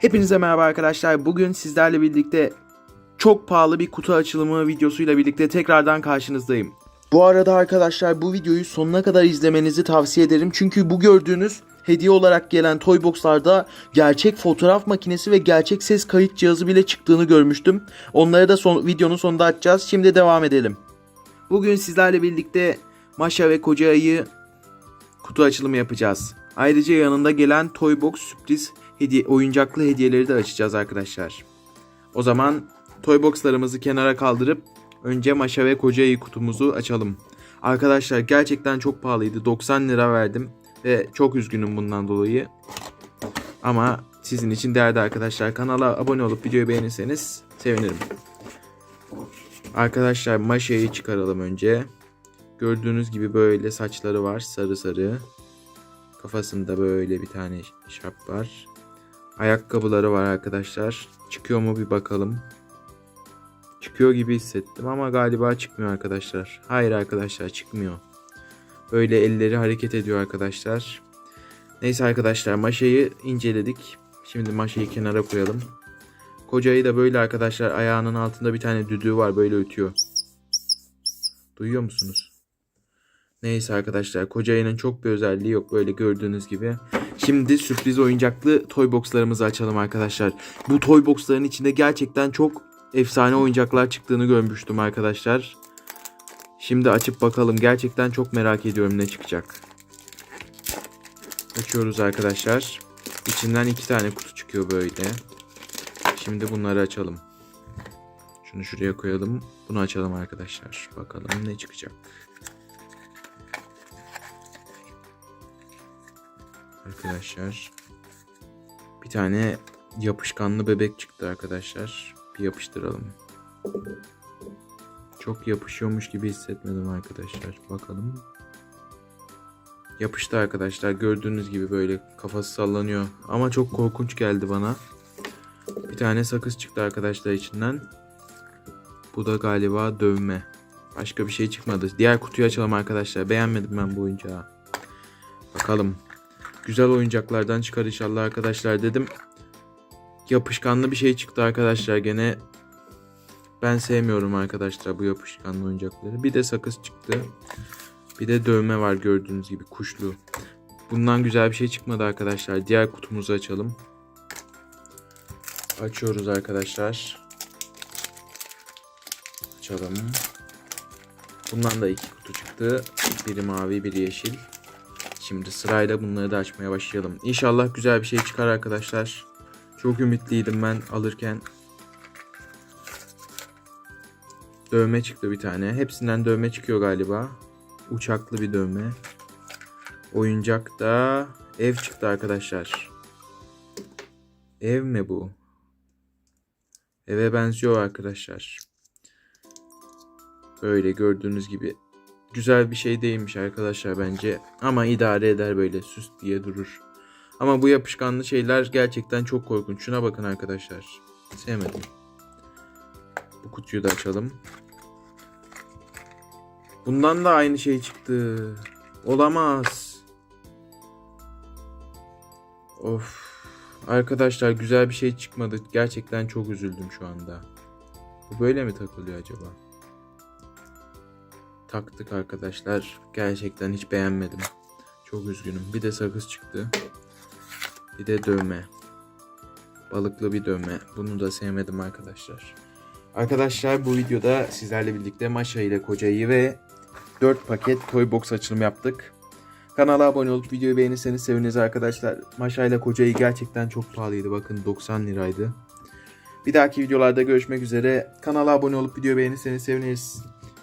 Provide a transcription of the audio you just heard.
Hepinize merhaba arkadaşlar. Bugün sizlerle birlikte çok pahalı bir kutu açılımı videosuyla birlikte tekrardan karşınızdayım. Bu arada arkadaşlar bu videoyu sonuna kadar izlemenizi tavsiye ederim. Çünkü bu gördüğünüz hediye olarak gelen Toybox'larda gerçek fotoğraf makinesi ve gerçek ses kayıt cihazı bile çıktığını görmüştüm. Onları da son, videonun sonunda açacağız. Şimdi devam edelim. Bugün sizlerle birlikte Maşa ve Koca Ayı kutu açılımı yapacağız. Ayrıca yanında gelen Toybox sürpriz hediye, oyuncaklı hediyeleri de açacağız arkadaşlar. O zaman Toybox'larımızı kenara kaldırıp önce Maşa ve Koca Ayı kutumuzu açalım. Arkadaşlar gerçekten çok pahalıydı. 90 lira verdim ve çok üzgünüm bundan dolayı. Ama sizin için değerli arkadaşlar. Kanala abone olup videoyu beğenirseniz sevinirim. Arkadaşlar Maşa'yı çıkaralım önce. Gördüğünüz gibi böyle saçları var sarı sarı. Kafasında böyle bir tane şap var. Ayakkabıları var arkadaşlar. Çıkıyor mu bir bakalım. Çıkıyor gibi hissettim ama galiba çıkmıyor arkadaşlar. Hayır arkadaşlar çıkmıyor. Böyle elleri hareket ediyor arkadaşlar. Neyse arkadaşlar maşayı inceledik. Şimdi maşayı kenara koyalım. Kocayı da böyle arkadaşlar ayağının altında bir tane düdüğü var böyle ötüyor. Duyuyor musunuz? Neyse arkadaşlar koca ayının çok bir özelliği yok böyle gördüğünüz gibi. Şimdi sürpriz oyuncaklı toy boxlarımızı açalım arkadaşlar. Bu toy boxların içinde gerçekten çok efsane oyuncaklar çıktığını görmüştüm arkadaşlar. Şimdi açıp bakalım. Gerçekten çok merak ediyorum ne çıkacak. Açıyoruz arkadaşlar. İçinden iki tane kutu çıkıyor böyle. Şimdi bunları açalım. Şunu şuraya koyalım. Bunu açalım arkadaşlar. Bakalım ne çıkacak. Arkadaşlar. Bir tane yapışkanlı bebek çıktı arkadaşlar. Bir yapıştıralım. Çok yapışıyormuş gibi hissetmedim arkadaşlar. Bakalım. Yapıştı arkadaşlar. Gördüğünüz gibi böyle kafası sallanıyor. Ama çok korkunç geldi bana. Bir tane sakız çıktı arkadaşlar içinden. Bu da galiba dövme. Başka bir şey çıkmadı. Diğer kutuyu açalım arkadaşlar. Beğenmedim ben bu oyuncağı. Bakalım. Güzel oyuncaklardan çıkar inşallah arkadaşlar dedim. Yapışkanlı bir şey çıktı arkadaşlar gene. Ben sevmiyorum arkadaşlar bu yapışkanlı oyuncakları. Bir de sakız çıktı. Bir de dövme var gördüğünüz gibi kuşlu. Bundan güzel bir şey çıkmadı arkadaşlar. Diğer kutumuzu açalım. Açıyoruz arkadaşlar. Açalım. Bundan da iki kutu çıktı. Biri mavi, biri yeşil. Şimdi sırayla bunları da açmaya başlayalım. İnşallah güzel bir şey çıkar arkadaşlar. Çok ümitliydim ben alırken. Dövme çıktı bir tane. Hepsinden dövme çıkıyor galiba. Uçaklı bir dövme. Oyuncak da ev çıktı arkadaşlar. Ev mi bu? Eve benziyor arkadaşlar. Böyle gördüğünüz gibi güzel bir şey değilmiş arkadaşlar bence. Ama idare eder böyle süs diye durur. Ama bu yapışkanlı şeyler gerçekten çok korkunç. Şuna bakın arkadaşlar. Sevmedim. Bu kutuyu da açalım. Bundan da aynı şey çıktı. Olamaz. Of. Arkadaşlar güzel bir şey çıkmadı. Gerçekten çok üzüldüm şu anda. Bu böyle mi takılıyor acaba? Taktık arkadaşlar. Gerçekten hiç beğenmedim. Çok üzgünüm. Bir de sakız çıktı. Bir de dövme. Balıklı bir dövme. Bunu da sevmedim arkadaşlar. Arkadaşlar bu videoda sizlerle birlikte Maşa ile Koca'yı ve 4 paket Toy Box açılımı yaptık. Kanala abone olup videoyu beğenirseniz seviniriz arkadaşlar. Maşa ile Koca'yı gerçekten çok pahalıydı. Bakın 90 liraydı. Bir dahaki videolarda görüşmek üzere. Kanala abone olup videoyu beğenirseniz seviniriz.